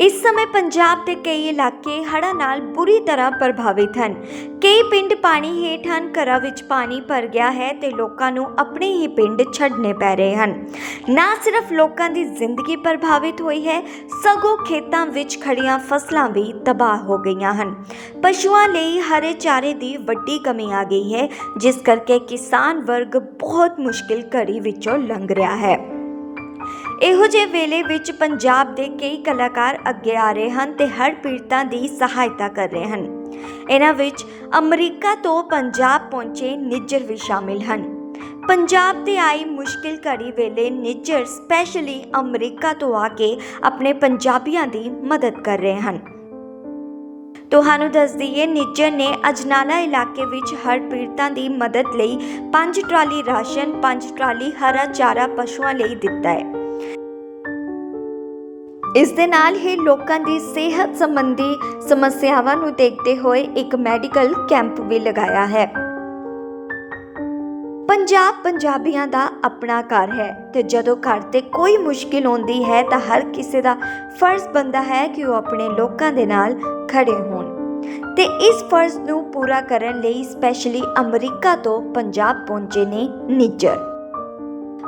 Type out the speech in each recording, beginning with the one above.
ਇਸ ਸਮੇਂ ਪੰਜਾਬ ਦੇ ਕਈ ਇਲਾਕੇ ਹੜ੍ਹਾਂ ਨਾਲ ਬੁਰੀ ਤਰ੍ਹਾਂ ਪ੍ਰਭਾਵਿਤ ਹਨ। ਕਈ ਪਿੰਡ ਪਾਣੀ ਹੇਠ ਹਨ, ਘਰਾਂ ਵਿੱਚ ਪਾਣੀ ਭਰ ਗਿਆ ਹੈ ਤੇ ਲੋਕਾਂ ਨੂੰ ਆਪਣੇ ਹੀ ਪਿੰਡ ਛੱਡਣੇ ਪੈ ਰਹੇ ਹਨ। ਨਾ ਸਿਰਫ ਲੋਕਾਂ ਦੀ ਜ਼ਿੰਦਗੀ ਪ੍ਰਭਾਵਿਤ ਹੋਈ ਹੈ, ਸਗੋਂ ਖੇਤਾਂ ਵਿੱਚ ਖੜੀਆਂ ਫਸਲਾਂ ਵੀ ਤਬਾਹ ਹੋ ਗਈਆਂ ਹਨ। ਪਸ਼ੂਆਂ ਲਈ ਹਰੇ ਚਾਰੇ ਦੀ ਵੱਡੀ ਕਮੀ ਆ ਗਈ ਹੈ, ਜਿਸ ਕਰਕੇ ਕਿਸਾਨ ਵਰਗ ਬਹੁਤ ਮੁਸ਼ਕਿਲ ਘੜੀ ਵਿੱਚੋਂ ਲੰਘ ਰਿਹਾ ਹੈ। ਇਹੋ ਜਿਹੇ ਵੇਲੇ ਵਿੱਚ ਪੰਜਾਬ ਦੇ ਕਈ ਕਲਾਕਾਰ ਅੱਗੇ ਆ ਰਹੇ ਹਨ ਤੇ ਹਰ ਪੀੜਤਾਂ ਦੀ ਸਹਾਇਤਾ ਕਰ ਰਹੇ ਹਨ। ਇਹਨਾਂ ਵਿੱਚ ਅਮਰੀਕਾ ਤੋਂ ਪੰਜਾਬ ਪਹੁੰਚੇ ਨਿੱਜਰ ਵੀ ਸ਼ਾਮਿਲ ਹਨ। ਪੰਜਾਬ ਤੇ ਆਈ ਮੁਸ਼ਕਿਲ ਘੜੀ ਵੇਲੇ ਨਿੱਜਰ ਸਪੈਸ਼ਲੀ ਅਮਰੀਕਾ ਤੋਂ ਆ ਕੇ ਆਪਣੇ ਪੰਜਾਬੀਆਂ ਦੀ ਮਦਦ ਕਰ ਰਹੇ ਹਨ। ਤੁਹਾਨੂੰ ਦੱਸ ਦਈਏ, ਨਿੱਜਰ ਨੇ ਅਜਨਾਲਾ ਇਲਾਕੇ ਵਿੱਚ ਹੜ੍ਹ ਪੀੜਤਾਂ ਦੀ ਮਦਦ ਲਈ 5 ਟਰਾਲੀ ਰਾਸ਼ਨ 5 ਟਰਾਲੀ ਹਰਾ ਚਾਰਾ ਪਸ਼ੂਆਂ ਲਈ ਦਿੱਤਾ ਹੈ। ਇਸ ਦੇ ਨਾਲ ਹੀ ਲੋਕਾਂ ਦੀ ਸਿਹਤ ਸੰਬੰਧੀ ਸਮੱਸਿਆਵਾਂ ਨੂੰ ਦੇਖਦੇ ਹੋਏ ਇੱਕ ਮੈਡੀਕਲ ਕੈਂਪ ਵੀ ਲਗਾਇਆ ਹੈ। ਪੰਜਾਬ ਪੰਜਾਬੀਆਂ ਦਾ ਆਪਣਾ ਘਰ ਹੈ ਤੇ ਜਦੋਂ ਘਰ ਤੇ ਕੋਈ ਮੁਸ਼ਕਿਲ ਆਉਂਦੀ ਹੈ ਤਾਂ ਹਰ ਕਿਸੇ ਦਾ ਫਰਜ਼ ਬਣਦਾ ਹੈ ਕਿ ਉਹ ਆਪਣੇ ਲੋਕਾਂ ਦੇ ਨਾਲ ਖੜੇ ਹੋਣ। ਤੇ ਇਸ ਫਰਜ਼ ਨੂੰ ਪੂਰਾ ਕਰਨ ਲਈ ਸਪੈਸ਼ਲੀ ਅਮਰੀਕਾ ਤੋਂ ਪੰਜਾਬ ਪਹੁੰਚੇ ਨੇ ਨਿੱਜਰ।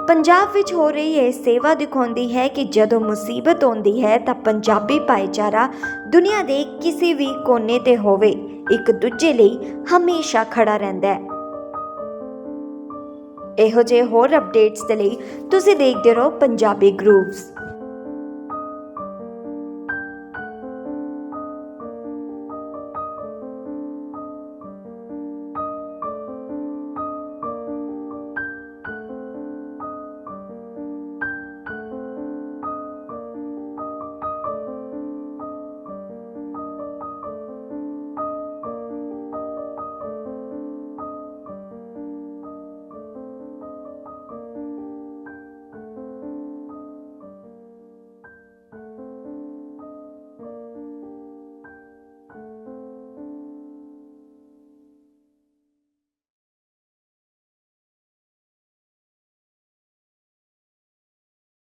ਪੰਜਾਬ ਵਿੱਚ ਹੋ ਰਹੀ ਇਹ ਸੇਵਾ ਦਿਖਾਉਂਦੀ ਹੈ ਕਿ ਜਦੋਂ ਮੁਸੀਬਤ ਆਉਂਦੀ ਹੈ ਤਾਂ ਪੰਜਾਬੀ ਭਾਈਚਾਰਾ ਦੁਨੀਆ ਦੇ ਕਿਸੇ ਵੀ ਕੋਨੇ ਤੇ ਹੋਵੇ, ਇੱਕ ਦੂਜੇ ਲਈ ਹਮੇਸ਼ਾ ਖੜਾ ਰਹਿੰਦਾ ਹੈ। ਇਹੋ ਜਿਹੇ ਹੋਰ ਅਪਡੇਟਸ ਦੇ ਲਈ ਤੁਸੀਂ ਦੇਖਦੇ ਰਹੋ ਪੰਜਾਬੀ ਗਰੂਵਸ